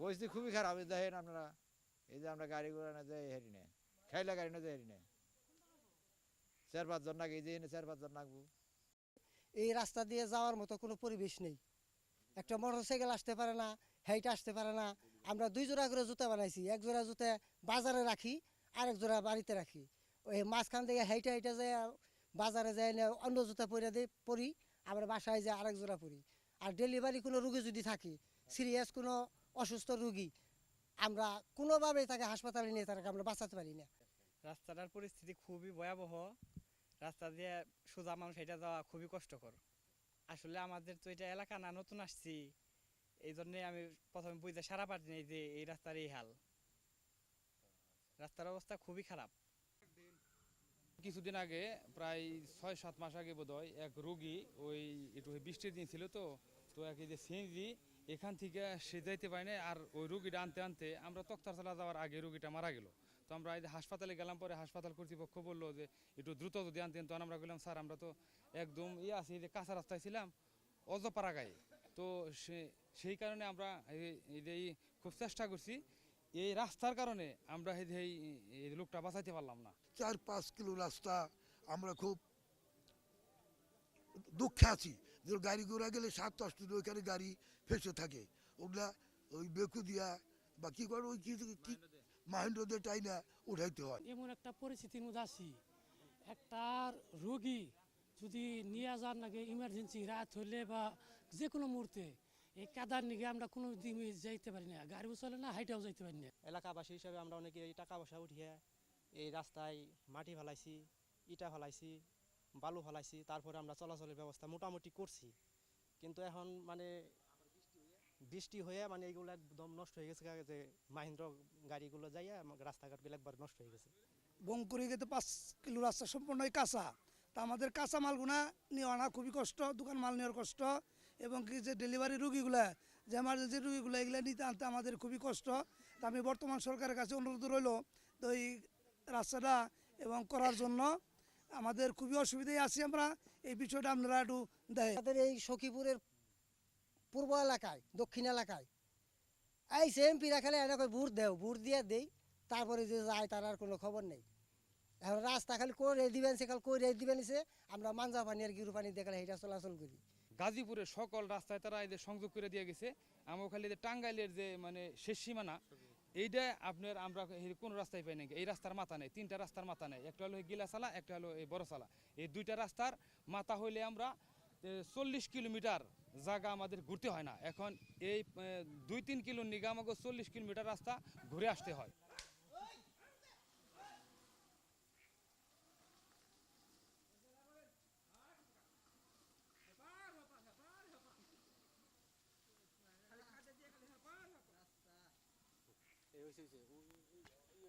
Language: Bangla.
পরিস্থিতি খুবই খারাপ দেখেন আপনারা, এই যে আমরা গাড়ি ঘোড়া না যাই হেরি না, খাইলে গাড়ি না যাই হেরি না, চার পাঁচজন নাকি, এই যে চার পাঁচজন নাকবো। এই রাস্তা দিয়ে যাওয়ার মতো কোনো পরিবেশ নেই। একটা মোটর সাইকেল আসতে পারে না, হেইট আসতে পারে না। আমরা দুই জোড়া করে জুতা বানাইছি, এক জোড়া জুতা বাজারে রাখি আর এক জোড়া বাড়িতে রাখি। ওই মাঝখান থেকে হেইটা হেইটা যায় বাজারে যায় না, অন্য জুতা পরে দিই পরি আমরা বাসায় যাই আরেক জোড়া পরি। আর ডেলিভারি কোনো রুগী যদি থাকে, সিরিয়াস কোনো অসুস্থ রুগী, আমরা কোনোভাবেই তাকে হাসপাতালে নিয়ে তাকে আমরা বাঁচাতে পারি না। রাস্তাটার পরিস্থিতি খুবই ভয়াবহ। রাস্তা দিয়ে সোজা মানুষ এটা যাওয়া খুবই কষ্টকর। আসলে আমাদের তো এটা এলাকা না, নতুন আসছি। এই জন্যে আমি প্রথমে বুঝতে সারা পারি যে এই রাস্তার এই হাল। রাস্তার অবস্থা খুবই খারাপ। কিছুদিন আগে, প্রায় ছয়, সাত মাস আগে বোধহয়, এক রোগী ওই একটু বৃষ্টির দিন ছিল তো তো এক যে সিএনজি, এখান থেকে সে যাইতে পারে না আর ওই রুগীটা আনতে আনতে আমরা তক্তারতলা যাওয়ার আগে রুগীটা মারা গেল। তো আমরা এই হাসপাতালে গেলাম পরে হাসপাতাল কর্তৃপক্ষ বলল যে, একটু দ্রুত যদি আনতেন তখন আমরা বললাম স্যার, আমরা তো একদম ইয়ে আছি যে কাঁচা রাস্তায় ছিলাম, অজপাড়া গায়ে। তো সে, সেই কারণে আমরা এই খুব চেষ্টা করছি এই রাস্তার কারণে আমরা এই যে এই এই লোকটা বাঁচাইতে পারলাম না। চার পাঁচ কিলো রাস্তা আমরা খুব দুঃখে আছি যে গাড়ি ঘোড়া গেলে সাত দশ দিন ওইখানে গাড়ি ফেসে থাকে। ওগুলা ওই বেকু দিয়া বা কি করে ওই কি কি মাহেন্দ্রদের টাই না উঠাইতে হয়। এমন একটা পরিস্থিতির মধ্যে আছি। একটা রোগী যদি নিয়ে যান নাকি ইমার্জেন্সি রাত হলে বা যে কোনো মুহূর্তে এই কাদার নিগে আমরা কোনো দিন যাইতে পারি না গাড়িও চলে না হাইটাও যাইতে পারি না। এলাকাবাসী হিসাবে আমরা অনেকে এই টাকা পয়সা উঠিয়ে এই রাস্তায় মাটি ফেলাইছি ইটা ফেলাইছি বালু ফেলাইছি তারপরে আমরা চলাচলের ব্যবস্থা মোটামুটি করছি। কিন্তু এখন মানে বৃষ্টি হয়ে মানে এইগুলো একদম নষ্ট হয়ে গেছে যে মাহিন্দ্র গাড়িগুলো যাইয়া রাস্তাঘাটগুলো একবার নষ্ট হয়ে গেছে। বঙ্কুরি গেতে পাঁচ কিলো রাস্তা সম্পূর্ণই কাঁচা। তা আমাদের কাঁচা মালগুনা নিয়ে আনা খুবই কষ্ট দোকান মাল নেওয়ার কষ্ট। এবং কি যে ডেলিভারি রুগীগুলা, যে এমার্জেন্সি রুগীগুলো, এগুলো নিতে আনতে আমাদের খুবই কষ্ট। তা আমি বর্তমান সরকারের কাছে অনুরোধ রইল, তো এই রাস্তাটা এবং করার জন্য আমাদের খুবই অসুবিধায় আছি আমরা। এই বিষয়টা আপনারা একটু দেয় আমাদের এই সখীপুরের পূর্ব এলাকায়, দক্ষিণ এলাকায়। এই সেম পিরা খেলে এনে বুট দেও বুট দিয়ে দেই, তারপরে যে যায় তার আর কোনো খবর নেই। এখন রাস্তা খালি করে দিবেন সে খালি করে দিবেন সে আমরা মাঞ্জা পানি আর গিরু পানি দেখলে এটা চলাচল করি। গাজীপুরের সকল রাস্তায় তারা এদের সংযোগ করে দিয়ে গেছে। আমার খালি টাঙ্গাইলের যে মানে শেষ সীমানা, এইটা আপনার আমরা কোন রাস্তায় পাই নাকি এই রাস্তার মাথা নেই, তিনটা রাস্তার মাথা নেই। একটা হলো গিলাসালা একটা হলো এই বড়সালা এই দুইটা রাস্তার মাথা হইলে আমরা চল্লিশ কিলোমিটার জায়গা আমাদের ঘুরতে হয় না। এখন এই দুই তিন কিলো নিগা আমাকে চল্লিশ কিলোমিটার রাস্তা ঘুরে আসতে হয়। এই হয়েছে